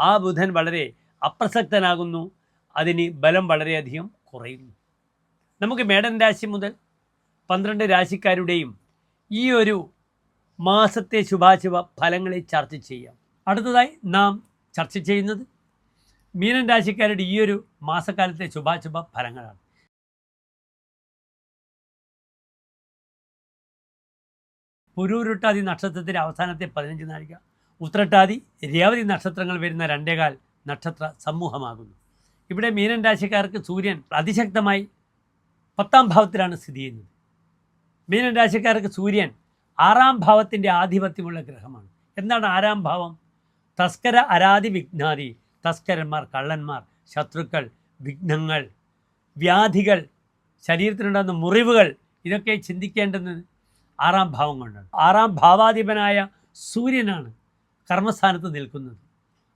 ആ ബുധൻ വളരെ അപ്രസക്തനാകുന്നു. അതിന് ബലം വളരെയധികം കുറയുന്നു. നമുക്ക് മേടൻ രാശി മുതൽ പന്ത്രണ്ട് രാശിക്കാരുടെയും ഈ ഒരു മാസത്തെ ശുഭാശുഭ ഫലങ്ങളെ ചർച്ച ചെയ്യാം. അടുത്തതായി നാം ചർച്ച ചെയ്യുന്നത് മീനൻ രാശിക്കാരുടെ ഈ ഒരു മാസക്കാലത്തെ ശുഭാശുഭ ഫലങ്ങളാണ്. പുരൂരുട്ടാതി നക്ഷത്രത്തിന്റെ അവസാനത്തെ പതിനഞ്ച് നാഴിക. ഉത്രട്ടാതി രേവതി നക്ഷത്രങ്ങൾ വരുന്ന രണ്ടേകാൽ നക്ഷത്ര സമൂഹമാകുന്നു. ഇവിടെ മീനൻ രാശിക്കാർക്ക് സൂര്യൻ അതിശക്തമായി പത്താം ഭാവത്തിലാണ് സ്ഥിതി ചെയ്യുന്നത്. മീനൻ രാശിക്കാർക്ക് സൂര്യൻ ആറാം ഭാവത്തിന്റെ ആധിപത്യമുള്ള ഗ്രഹമാണ്. എന്താണ് ആറാം ഭാവം? തസ്കര അരാതി വിഘ്നാതി തസ്കരന്മാർ കള്ളന്മാർ ശത്രുക്കൾ വിഘ്നങ്ങൾ വ്യാധികൾ ശരീരത്തിനുണ്ടാകുന്ന മുറിവുകൾ ഇതൊക്കെ ചിന്തിക്കേണ്ടുന്നത് ആറാം ഭാവം കൊണ്ടാണ്. ആറാം ഭാവാധിപനായ സൂര്യനാണ്. കർമ്മസ്ഥാനത്ത് നിൽക്കുന്നത്.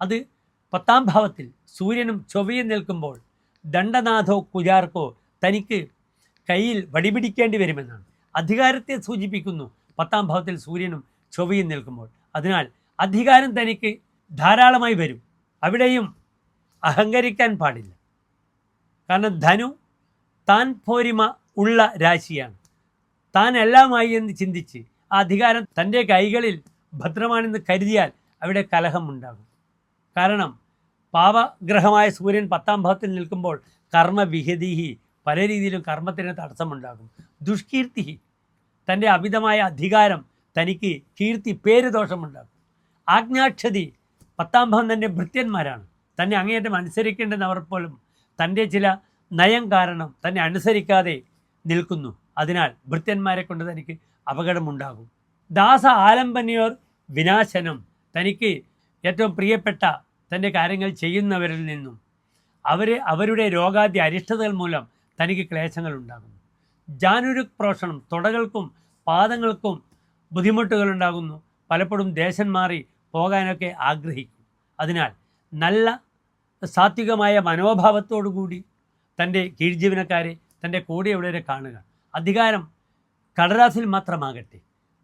അത് പത്താം ഭാവത്തിൽ സൂര്യനും ചൊവ്വയും നിൽക്കുമ്പോൾ ദണ്ഡനാഥോ കുജാർക്കോ തനിക്ക് കയ്യിൽ വടിപിടിക്കേണ്ടി വരുമെന്നാണ്. അധികാരത്തെ സൂചിപ്പിക്കുന്നു പത്താം ഭാവത്തിൽ സൂര്യനും ചൊവ്വയും നിൽക്കുമ്പോൾ. അതിനാൽ അധികാരം തനിക്ക് ധാരാളമായി വരും. അവിടെയും അഹങ്കരിക്കാൻ പാടില്ല. കാരണം ധനു താൻ പോരിമ ഉള്ള രാശിയാണ്. താൻ എല്ലാമായി എന്ന് ചിന്തിച്ച് ആ അധികാരം തന്റെ കൈകളിൽ ഭദ്രമാണെന്ന് കരുതിയാൽ അവിടെ കലഹമുണ്ടാകും കാരണം പാവഗ്രഹമായ സൂര്യൻ പത്താം ഭാവത്തിൽ നിൽക്കുമ്പോൾ കർമ്മവിഹതിഹി പല രീതിയിലും കർമ്മത്തിന് തടസ്സമുണ്ടാകും. ദുഷ്കീർത്തി തന്റെ അമിതമായ അധികാരം തനിക്ക് കീർത്തി പേര് ദോഷമുണ്ടാകും. ആജ്ഞാക്ഷതി പത്താം ഭാവം തന്റെ ഭൃത്യന്മാരാണ്. തന്നെ അങ്ങേയറ്റം അനുസരിക്കേണ്ടെന്നവർ പോലും തന്റെ ചില നയം കാരണം തന്നെ അനുസരിക്കാതെ നിൽക്കുന്നു. അതിനാൽ ഭൃത്യന്മാരെ കൊണ്ട് തനിക്ക് അപകടമുണ്ടാകും. ദാസ ആലംബനിയോർ വിനാശനം. തനിക്ക് ഏറ്റവും പ്രിയപ്പെട്ട തന്റെ കാര്യങ്ങൾ ചെയ്യുന്നവരിൽ നിന്നും അവർ അവരുടെ രോഗാദ്യ അരിഷ്ടതകൾ മൂലം തനിക്ക് ക്ലേശങ്ങൾ ഉണ്ടാകുന്നു. ജാനുരു പ്രോഷണം തുടകൾക്കും പാദങ്ങൾക്കും ബുദ്ധിമുട്ടുകൾ ഉണ്ടാകുന്നു. പലപ്പോഴും ദേശം മാറി പോകാനൊക്കെ ആഗ്രഹിക്കും അതിനാൽ നല്ല സാത്വികമായ മനോഭാവത്തോടു കൂടി തന്റെ കീഴ്ജീവനക്കാരെ തന്റെ കൂടെയുള്ളവരെ കാണുക. അധികാരം കടലാസിൽ മാത്രമാകട്ടെ.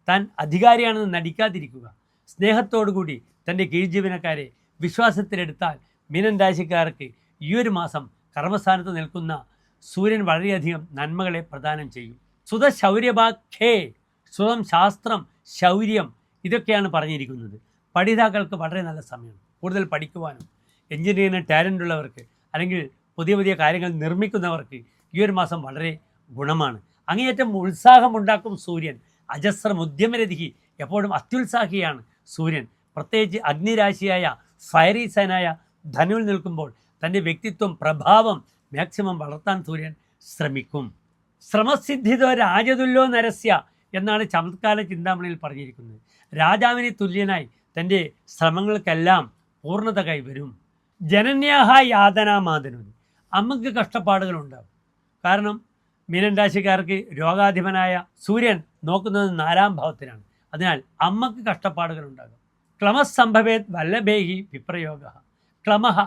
താൻ അധികാരിയാണെന്ന് നടിക്കാതിരിക്കുക. സ്നേഹത്തോടു കൂടി തന്റെ കീഴ്ജീവനക്കാരെ വിശ്വാസത്തിലെടുത്താൽ മീനൻ രാശിക്കാർക്ക് ഈ ഒരു മാസം കർമ്മസ്ഥാനത്ത് നിൽക്കുന്ന സൂര്യൻ വളരെയധികം നന്മകളെ പ്രദാനം ചെയ്യും. സുത ശൗര്യബാഖേ സുതം ശാസ്ത്രം ശൗര്യം ഇതൊക്കെയാണ് പറഞ്ഞിരിക്കുന്നത്. പഠിതാക്കൾക്ക് വളരെ നല്ല സമയം കൂടുതൽ പഠിക്കുവാനും എഞ്ചിനീയറിംഗ് ടാലന്റ് ഉള്ളവർക്ക് അല്ലെങ്കിൽ പുതിയ പുതിയ കാര്യങ്ങൾ നിർമ്മിക്കുന്നവർക്ക് ഈ ഒരു മാസം വളരെ ഗുണമാണ്. അങ്ങേയറ്റം ഉത്സാഹമുണ്ടാക്കും സൂര്യൻ. അജസ്രം ഉദ്യമരതിഹി എപ്പോഴും അത്യുത്സാഹിയാണ്. സൂര്യൻ. പ്രത്യേകിച്ച് അഗ്നിരാശിയായ ഫയറി സൈനായ ധനുവിൽ നിൽക്കുമ്പോൾ തന്റെ വ്യക്തിത്വം പ്രഭാവം മാക്സിമം വളർത്താൻ സൂര്യൻ ശ്രമിക്കും. ശ്രമസിദ്ധിതോ രാജതുല്യോ നരസ്യ എന്നാണ് ചമത്കാല ചിന്താമണിയിൽ പറഞ്ഞിരിക്കുന്നത്. രാജാവിനെ തുല്യനായി തന്റെ ശ്രമങ്ങൾക്കെല്ലാം പൂർണത കൈവരും ജനന്യാഹ യാതനാമാതനുനി അമ്മയ്ക്ക് കഷ്ടപ്പാടുകളുണ്ടാവും കാരണം മീനൻ രാശിക്കാർക്ക് രോഗാധിപനായ സൂര്യൻ നോക്കുന്നത് നാലാം ഭാവത്തിലാണ് അതിനാൽ അമ്മയ്ക്ക് കഷ്ടപ്പാടുകൾ ഉണ്ടാകും ക്ലമസംഭവേ വല്ലഭേഹി വിപ്രയോഗ. ക്ലമഹ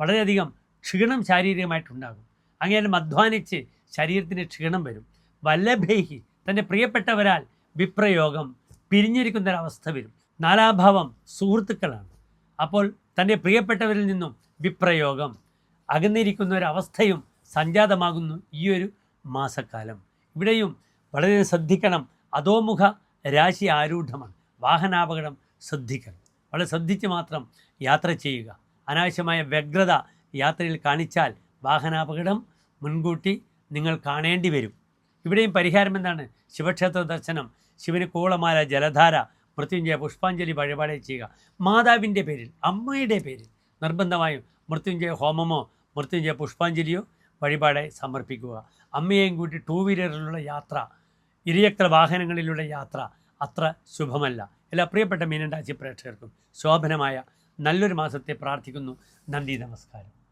വളരെയധികം ക്ഷീണം ശാരീരികമായിട്ടുണ്ടാകും. അങ്ങനെ അധ്വാനിച്ച് ശരീരത്തിന് ക്ഷീണം വരും. വല്ലഭേഹി തന്റെ പ്രിയപ്പെട്ടവരാൽ വിപ്രയോഗം പിരിഞ്ഞിരിക്കുന്നൊരവസ്ഥ വരും. നാലാഭാവം സുഹൃത്തുക്കളാണ്. അപ്പോൾ തന്റെ പ്രിയപ്പെട്ടവരിൽ നിന്നും വിപ്രയോഗം അകന്നിരിക്കുന്ന ഒരവസ്ഥയും സംജാതമാകുന്നു ഈ ഒരു മാസക്കാലം. ഇവിടെയും വളരെ ശ്രദ്ധിക്കണം. അധോമുഖ രാശി ആരൂഢമാണ്. വാഹനാപകടം ശ്രദ്ധിക്കണം. വളരെ ശ്രദ്ധിച്ച് മാത്രം യാത്ര ചെയ്യുക. അനാവശ്യമായ വ്യഗ്രത യാത്രയിൽ കാണിച്ചാൽ വാഹനാപകടം മുൻകൂട്ടി നിങ്ങൾ കാണേണ്ടി വരും. ഇവിടെയും പരിഹാരം എന്താണ്? ശിവക്ഷേത്ര ദർശനം ശിവന് കൂളമാല ജലധാര മൃത്യുഞ്ജയ പുഷ്പാഞ്ജലി വഴിപാട് ചെയ്യുക. മാതാവിന്റെ പേരിൽ അമ്മയുടെ പേരിൽ നിർബന്ധമായും മൃത്യുഞ്ജയ ഹോമമോ മൃത്യുഞ്ജയ പുഷ്പാഞ്ജലിയോ വഴിപാടായി സമർപ്പിക്കുക. അമ്മയെയും കൂട്ടി ടൂ വീലറിലുള്ള യാത്ര ഇരുചക്ര വാഹനങ്ങളിലൂടെ യാത്ര അത്ര ശുഭമല്ല. എല്ലാ പ്രിയപ്പെട്ട മീനൻ രാശി പ്രേക്ഷകർക്കും ശോഭനമായ നല്ലൊരു മാസത്തെ പ്രാർത്ഥിക്കുന്നു. നന്ദി നമസ്കാരം.